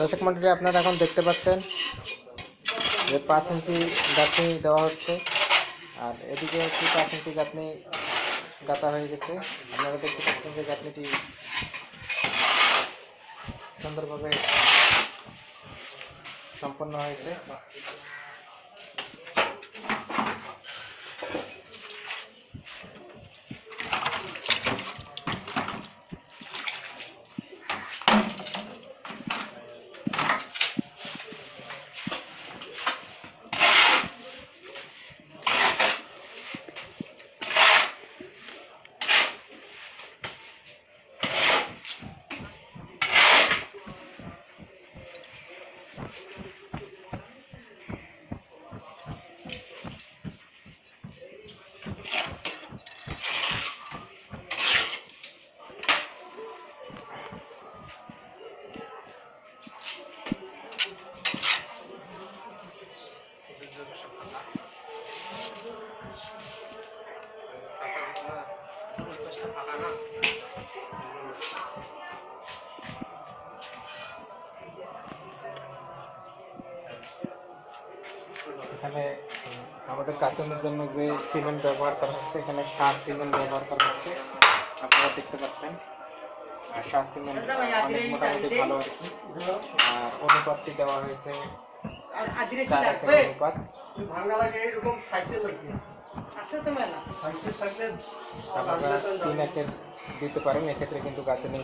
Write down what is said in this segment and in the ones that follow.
দর্শক মন্ডলী, আপনারা এখন দেখতে পাচ্ছেন যে পাঁচ ইঞ্চি গাঁথনি দেওয়া হচ্ছে। আর এদিকে হচ্ছে পাঁচ ইঞ্চি গাঁথনি গাঁথা হয়ে গেছে। আপনারা দেখতে পাচ্ছেন যে গাঁথনিটি সুন্দরভাবে সম্পন্ন হয়েছে। এখানে উম, আমাদের কার্টুনের জন্য যে সিমেন্ট ব্যবহার করা হচ্ছে এখানে সার সিমেন্ট ব্যবহার করা হচ্ছে। আপনারা দেখতে পাচ্ছেন আর সার সিমেন্ট অনেক মোটামুটি ভালো আর কি। আর অনুপাতটি দেওয়া হয়েছে অনুপাত। ভাঙা লাগে এরকম সাইজের লাগে। আছে তো মেলা সাইজের থাকলে আপনারা তিন একের দিতে পারেন, এক্ষেত্রে কিন্তু গাঁথনি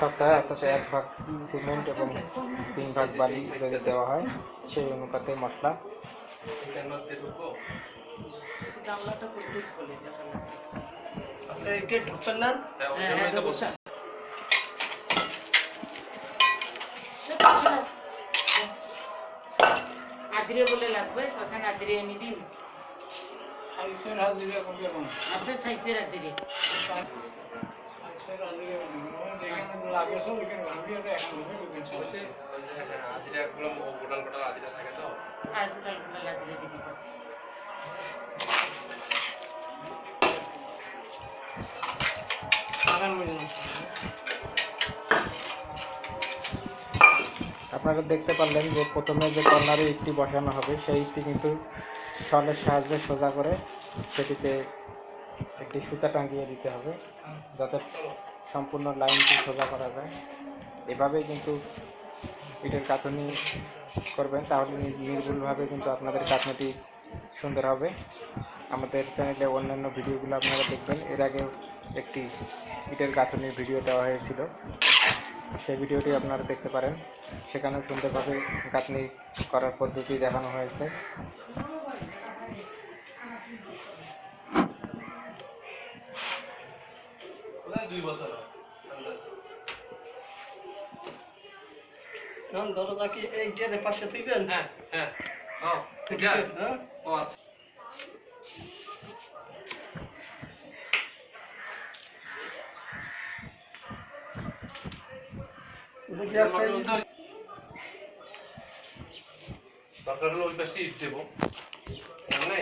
সপ্তাহে অর্থাৎ এক ভাগ সিমেন্ট এবং তিন ভাগ বালি যদি দেওয়া হয়, সেই অনুপাতে মশলা। করতে বলে লাগবে ওখানে আদ্রে এনে হাজিরা আছে হাজিরা। যেখানে লাগে সব দেয় এখন হবে গোটাল গোটাল তো। মিলন। আপনারা দেখতে পারলেন যে প্রথমে যে কর্নারে ইটটি বসানো হবে সেই ইটটি কিন্তু শলের সাহায্যে সোজা করে সেটিতে একটি সুতা টাঙিয়ে দিতে হবে, যাতে সম্পূর্ণ লাইনটি সোজা করা যায়। এভাবেই কিন্তু ইটের কাঁথনি করবেন, তাহলে নির্ভুলভাবে কিন্তু আপনাদের কাঁথনিটি সুন্দর হবে। আমাদের চ্যানেলে অন্যান্য ভিডিওগুলো আপনারা দেখবেন। এর আগেও একটি ইটের গাঁথনির ভিডিও দেওয়া হয়েছিল। সেই ভিডিওটি আপনারা দেখতে পারেন। সেখানেও সুন্দরভাবে গাঁথনি করার পদ্ধতি দেখানো হয়েছে। কারণ দরজা কি এই গেটের পাশে তুইবেন হ্যাঁ হ্যাঁ। ও হ্যাঁ? ও আচ্ছা। দরকার হলে ওই পাশে ইট দেবো। মানে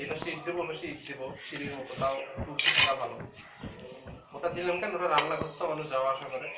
এই পাশে ইট দেবো ওই পাশে ইট দেবো সিঁড়ির মতো। তাও খুব ভালো। ওটা দিলাম কেন? ওটা রান্না করতে মানুষ যাওয়া আসা করে।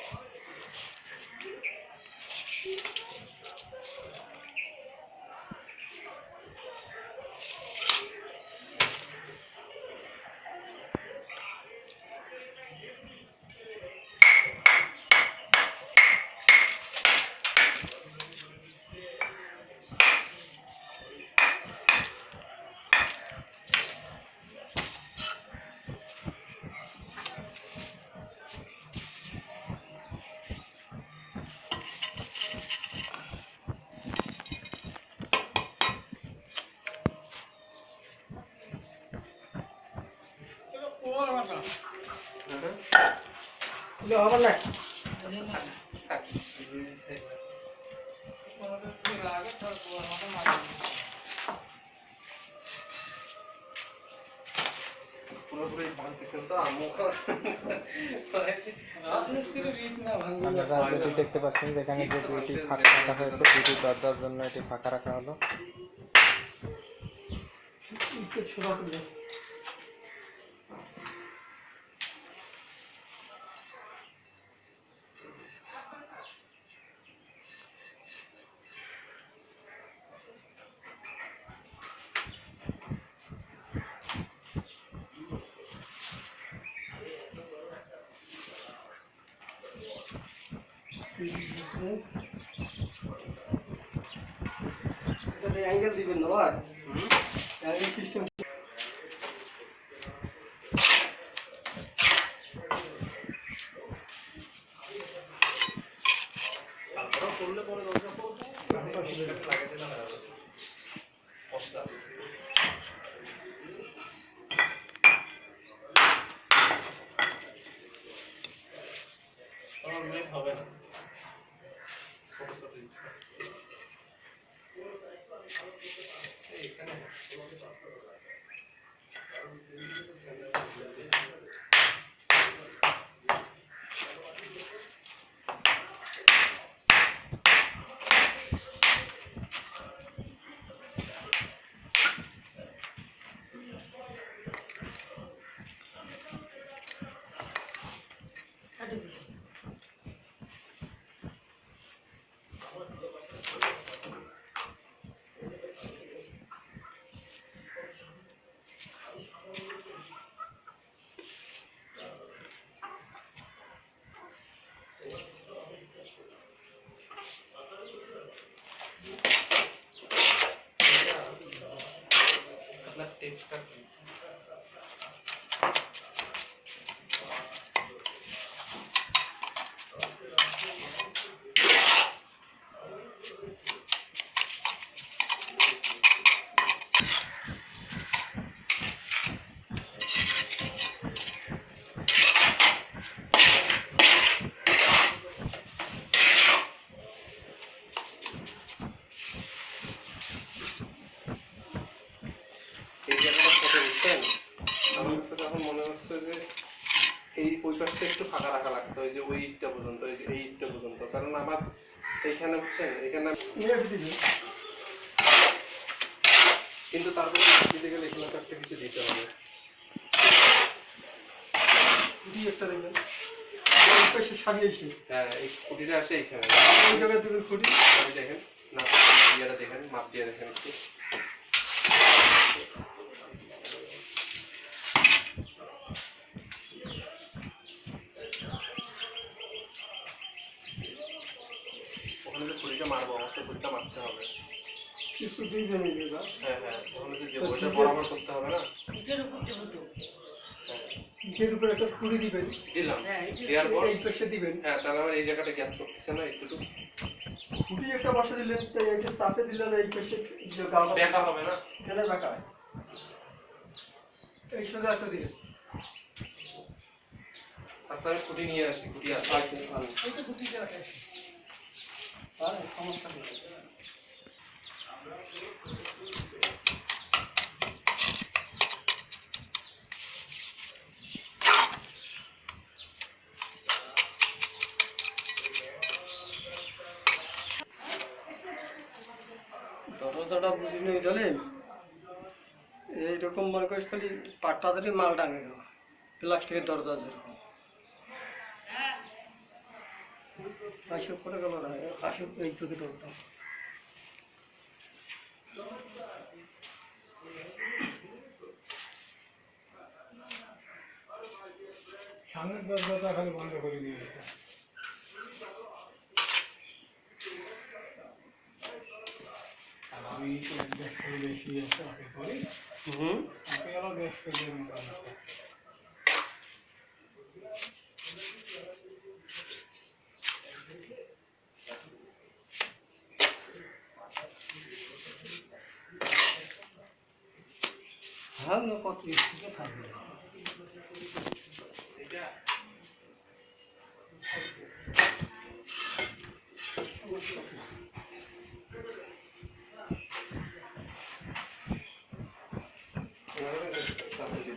পুরোপুরি ভাঙতেছেন তো আপনারা দেখতে পাচ্ছেন যেখানে যে দুইটি ফাঁকা রাখা হয়েছে দুইটি দরজার জন্য এটি ফাঁকা রাখা হলো না ভাই অ্যাঙ্গেল সিস্টেম তারপরেও করলে Thank you. আপনার টেপটা কি এই জায়গাটা ফটো দিচ্ছেন আমার কাছে তখন মনে হচ্ছে যে এই ওই পাশটা একটু ফাঁকা রাখা লাগতো ওই যে ওই ইটটা পর্যন্ত ওই যে এই ইটটা পর্যন্ত। কারণ আমার এইখানে বুঝছেন এখানে কিন্তু তারপরে দিতে গেলে এখানে তো একটা কিছু দিতে হবে। একটা হ্যাঁ এই খুঁটিটা আসে এইখানে। ওই জায়গায় দেবেন খুঁটি। ওই দেখেন না ইয়েটা দেখেন মাপ দিয়ে দেখেন একটু। যে মারবো মারতে হবে। হ্যাঁ হ্যাঁ যে করতে হবে না? উপর হ্যাঁ। একটা খুঁড়ি দিবেন। দিলাম। হ্যাঁ, দেওয়ার পর? এই পাশে দিবেন। হ্যাঁ তাহলে আমার এই জায়গাটা গ্যাপ করতেছে না একটু খুঁটি একটা বসে দিলেন তো এইটা চাপে দিলেন এই পাশে গাওয়া দেখা হবে না? কেন বাঁকা হয় এই সাথে একটা দিলেন। আচ্ছা আমি ছুটি নিয়ে আসি ছুটি আসি সমস্যা নেই দরজাটা বুঝি নেই জানেন এইরকম মনে করিস খালি পাট্টা ধরে মাল গেল। প্লাস্টিকের দরজা যেরকম। আসে পড়ে গেল না আসে এই চোখে ধরতাম সামনের দরজাটা খালি বন্ধ করে দিয়ে আমি দেশ করে বেশি আছে করি। হুম। ওকে আরও দেশ করে হ্যাঁ কত স্পিডে থাকবে।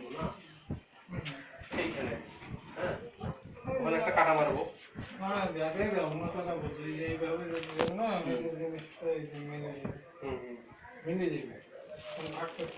না হ্যাঁ? কাটা মারবো। হ্যাঁ দেখে অন্য কথা বলছি এইভাবে না জিনিসটা এই যে মেনে যাবে হুম হুম ভেঙে যাবে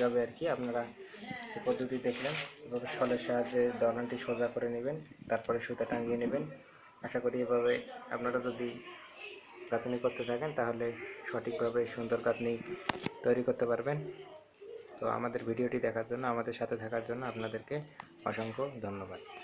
যাবে আর কি, আপনারা পদ্ধতি দেখলেন। এভাবে শলের সাহায্যে দলানটি সোজা করে নেবেন, তারপরে সুতা টাঙিয়ে নেবেন। আশা করি এভাবে আপনারা যদি গাঁথনি করতে থাকেন, তাহলে সঠিকভাবে সুন্দর গাঁথনি তৈরি করতে পারবেন। তো আমাদের ভিডিওটি দেখার জন্য, আমাদের সাথে থাকার জন্য আপনাদেরকে অসংখ্য ধন্যবাদ।